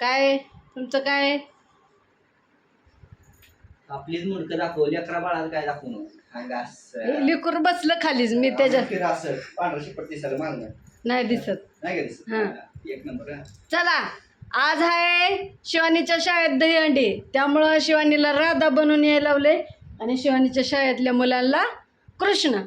काय तुमचं काय आपलीच मुडकं दाखवली अकरा बाळाला काय दाखवू नको अंग असं. लिकूर बसलं खालीच मी त्याच्यात फिर असं पांढरं शिपट दिसायला मागणं नाही दिसत नाही का दिसत? हा. एक नंबर हा. चला आज आहे शिवानीच्या शाळेत दहीहंडी त्यामुळं शिवानीला राधा बनवून यायला लावले आणि शिवानीच्या शाळेतल्या मुलांना कृष्ण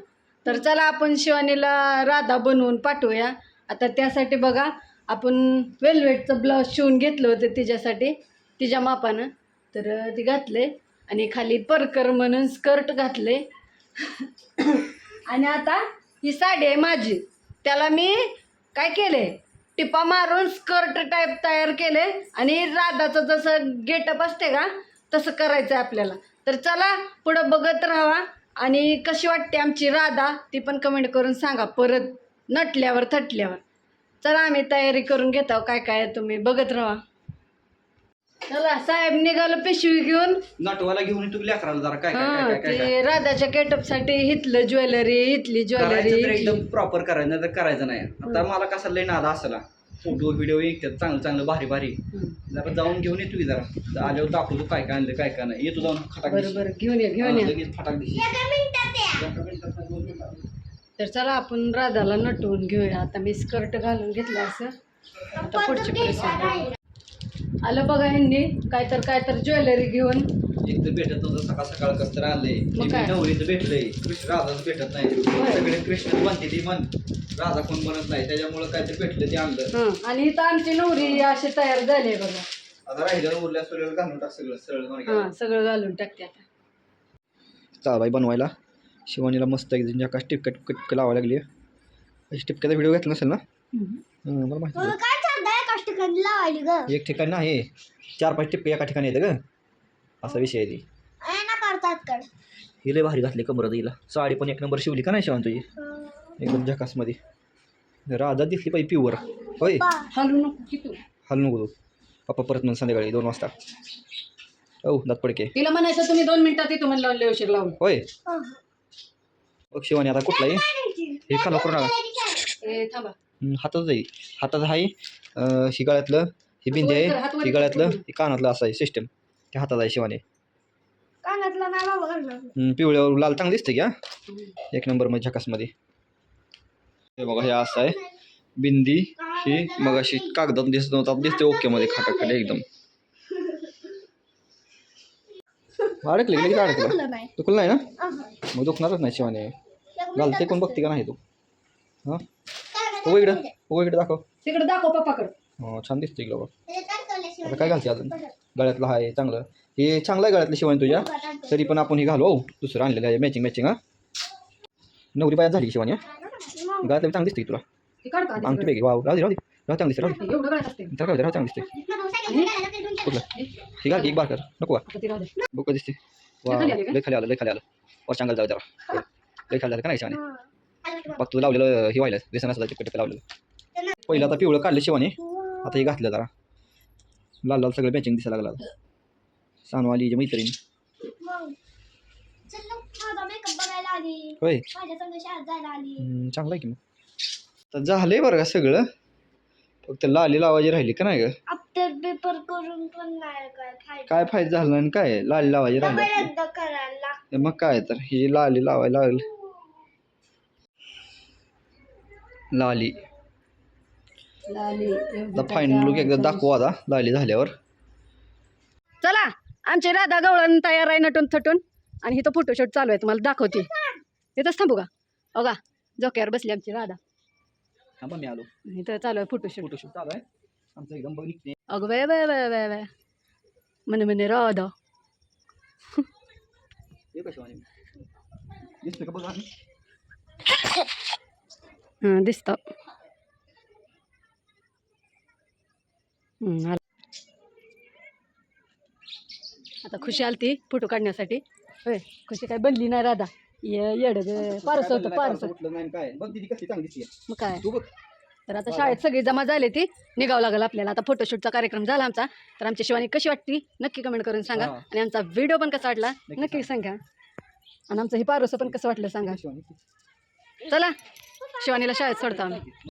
तर चला आपण शिवानीला राधा बनवून पाठवूया आता त्यासाठी बघा आपण वेलवेटचं ब्लाऊज शिवून घेतलं होतं तिच्यासाठी तिच्या मापानं. तर ती घातले आणि खाली परकर म्हणून स्कर्ट घातले. आणि आता ही साडी आहे माझी. त्याला मी काय केले टिपा मारून स्कर्ट टाईप तयार केले आणि राधाचं जसं गेटअप असते का तसं करायचं आहे आपल्याला. तर चला पुढं बघत राहा आणि कशी वाटते आमची राधा ती पण कमेंट करून सांगा. परत नटल्यावर थटल्यावर. चला आम्ही तयारी करून घेत काय काय तुम्ही बघत राहा. चला साहेब निघालं पिशवी घेऊन. नटवाला घेऊन तू लेकराला जरा काय काय हा काय काय काय? ते राधाच्या गेटअपसाठी हिथलं ज्वेलरी करायचं तर ज्वेलरी एकदम प्रॉपर करायचं नाही तर करायचं नाही. आता मला कसं लय नादा असला. फोटो व्हिडिओ ऐकतात चांगलं चांगलं भारी भारी. जरा जाऊन घेऊन येतो की जरा. आल्यावर दाखवतो काय काय आणलं काय काय नाही. येतो जाऊन फटाक बरं बरं घेऊन या घेऊन या. लगेच फटाक दिशी. तर चला आपण राधाला नटवून घेऊया. आता मी स्कर्ट घालून घेतलं असं. आता पुढची प्रोसेस आलं बघा ह्यांनी काय तर काय तर ज्वेलरी घेऊन. एक तर भेटत नव्हतं सकाळ सकाळ कसं तर आलंय मग काय? नवरीचं भेटलंय. कृष्ण राधाच भेटत नाही. सगळे कृष्ण बनते ती मन राधा कोण बनत नाही त्याच्यामुळे काय तर भेटलं ते आणलं. हं आणि इथं आमची नवरी अशी तयार झाली आहे बघा. आता राहिलं उरल्या सोडल्या घालून टाक सगळं सरळ मार्गे. हां सगळं घालून टाकते आता. चालू आहे बनवायला. शिवानीला मस्त एक जकास टिपक्या टिपक्या टिपक्या लावायला लागली. अशी टिपक्याचा व्हिडिओ घेतला नसेल ना? हं, मला माहिती आहे. काय चाललंय कष्ट ग. एक ठिकाणी नाही चार पाच टिपके एका ठिकाणी येतं ग. असा विषय आहे ती. ना करतात कड ही लय भारी घातली कमरात हिला साडी पण एक नंबर शिवली का नाही शिवान तुझी? एकदम झकासमध्ये. राधा दिसली पाहिजे प्युअर होय? हलू नको हल नको तू. पप्पा परत म्हणून संध्याकाळी दोन वाजता. हो दात पडके. तिला म्हणायचं तुम्ही दोन मिनिटात येतो म्हणलं लावले उशीर लावून होय? बघ शिवानी आता कुठलाही. हे खाला करू नका. हातात जाईल हातात आहे ही गळ्यातलं ही बिंदी आहे ही गळ्यातलं हे कानातलं असं आहे सिस्टम ते हातात आहे शिवाने. पिवळ्यावर लाल चांगलं दिसते की? हा एक नंबरमध्ये झकासमध्ये. हे बघा हे असं आहे. बिंदी ही मग अशी कागदात दिसत नव्हतं. दिसते ओके मध्ये खाटाखाली एकदम. अडकले की? लगेच अडकलं नाही दुखलं नाही ना? मग दुखणारच नाही शिवाने. घालते कोण बघते का नाही तू? हां? हो इकडं हो इकडं दाखव. तिकडे दाखव पप्पाकडे. हो छान दिसते इकडं बघ. आता काय घालते अजून? गळ्यातलं आहे चांगलं. हे चांगलं आहे गळ्यातलं शिवानी तुझ्या. तरी पण आपण हे घालू हो. दुसरं आणलेलं आहे मॅचिंग मॅचिंग हा. नवरी बाया झाली शिवानी हा? गळ्यातलं चांगलं दिसते की तुला? अंगठी? बेगी वाव राहू दे राहू दे. राहू चांगलं दिसते राहू एवढं असते राहू दे राहू चांगलं दिसते कुठलं हे घाल की? एक बार कर. नको का आता ती राहू दे. बघ दिसते वा खाली आली का? लय खाली आलं लय खाली आलं. वर चांगलं जाऊ जरा. लय खाली आलं का नाही शिवानी? बघ तुझं लावलेलं हे व्हायला दिसणं असं टिपक लावलेलं. पहिलं आता पिवळं काढलं शिवाने. आता हे घातलं जरा. लाल लाल सगळं मॅचिंग दिसायला लागलं आता. सानवाली मैत्रीण. मेकअप बघायला आली. होय. माझ्या संग शाळेत जायला आली. हम्म, चांगलं आहे की मग. तर झालंय बरं का सगळं? फक्त लाली लावायची राहिली का नाही ग? आफ्टर पेपर करून पण नाही काय फायदा. काय फायदा झाला आणि काय? लाली लावायची डबल राहिली एकदा करायला लागतं. मग काय तर ही लाली लावायला लागली. लाली. लाली फायनल लुक एकदा दाखवू आता लाली झाल्यावर. चला आमची राधा गवळण तयार आहे नटून थटून. आणि इथं फोटोशूट चालू आहे तुम्हाला दाखवते. इथंच थांबू का? बघा जोक्यावर बसली आमची राधा. हा मी आलो. इथं चालू आहे फोटोशूट. फोटोशूट चालू आहे. आमचं एकदम बघ निघते अगं bye bye bye bye bye म्हणे म्हणे राधा. हे कशा दिसतं का बघा हां दिसतं. हं, आलं. आता खुशी आलती फोटो काढण्यासाठी. होय खुशी काय बनली नाही राधा. येड पारस होतं पारस कुठलं? नाही काय? बघ दिदी कशी चांगली दिसते मग काय? तू बघ. तर आता शाळेत सगळी जमा झाली ती निघावं लागेल आपल्याला. आता फोटोशूटचा कार्यक्रम झाला आमचा. तर आमची शिवानी कशी वाटती? नक्की कमेंट करून सांगा. हा. आणि आमचा व्हिडिओ पण कसा वाटला? नक्की नक्की सांगा. आणि आमचं हे पारोसं पण कसं वाटलं सांगा. शिवानी चला. शिवानीला शाळेत सोडतो आम्ही.